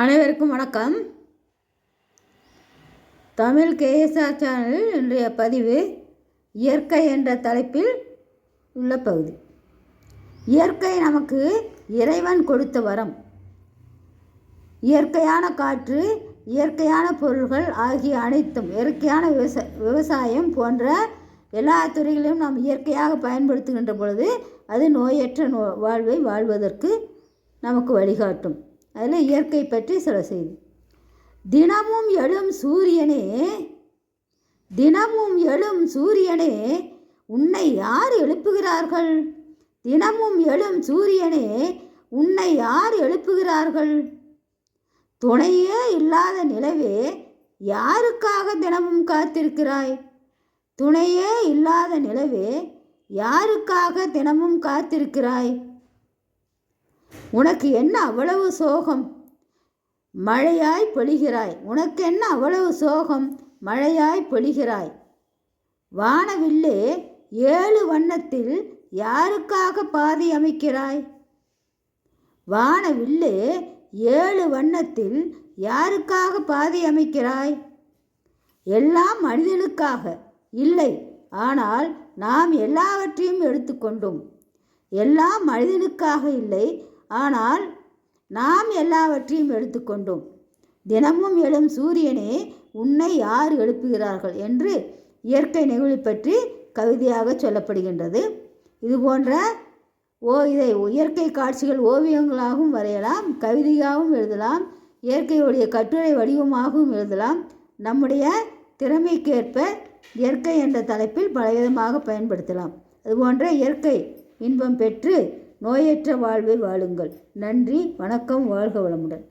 அனைவருக்கும் வணக்கம். தமிழ் கேஎஸ்ஆர் சேனலில் இன்றைய பதிவு இயற்கை என்ற தலைப்பில் உள்ள பகுதி. இயற்கை நமக்கு இறைவன் கொடுத்த வரம். இயற்கையான காற்று இயற்கையான பொருள்கள் ஆகிய அனைத்தும் இயற்கையான விவசா விவசாயம் போன்ற எல்லா துறைகளிலும் நாம் இயற்கையாக பயன்படுத்துகின்ற பொழுது அது நோயற்ற நோ வாழ்வை வாழ்வதற்கு நமக்கு வழிகாட்டும். அதில் இயற்கை பற்றி சில செய்தி. தினமும் எழும் சூரியனே தினமும் எழும் சூரியனே உன்னை யார் எழுப்புகிறார்கள்? தினமும் எழும் சூரியனே உன்னை யார் எழுப்புகிறார்கள்? துணையே இல்லாத நிலவே யாருக்காக தினமும் காத்திருக்கிறாய்? துணையே இல்லாத நிலவே யாருக்காக தினமும் காத்திருக்கிறாய்? உனக்கு என்ன அவ்வளவு சோகம்? மழையாய் பொழிகிறாய். உனக்கு என்ன அவ்வளவு சோகம்? மழையாய் பொழிகிறாய். வானவில்லே ஏழு வண்ணத்தில் யாருக்காக பாதி அமைக்கிறாய்? வானவில்லே ஏழு வண்ணத்தில் யாருக்காக பாதி அமைக்கிறாய்? எல்லாம் மனிதனுக்காக. இல்லை. ஆனால் நாம் எல்லாவற்றையும் எடுத்துக்கொண்டோம். எல்லாம் மனிதனுக்காக இல்லை. ஆனால் நாம் எல்லாவற்றையும் எடுத்துக்கொண்டோம். தினமும் எழும் சூரியனே உன்னை யார் எழுப்புகிறார்கள் என்று இயற்கை நெகிழி பற்றி கவிதையாக சொல்லப்படுகின்றது. இது போன்ற ஓ இதை இயற்கை காட்சிகள் ஓவியங்களாகவும் வரையலாம் கவிதையாகவும் எழுதலாம் இயற்கையுடைய கட்டுரை வடிவமாகவும் எழுதலாம். நம்முடைய திறமைக்கேற்ப இயற்கை என்ற தலைப்பில் பலவிதமாக பயன்படுத்தலாம். அதுபோன்ற இயற்கை இன்பம் பெற்று நோயற்ற வாழ்வை வாழுங்கள். நன்றி வணக்கம் வாழ்க வளமுடன்.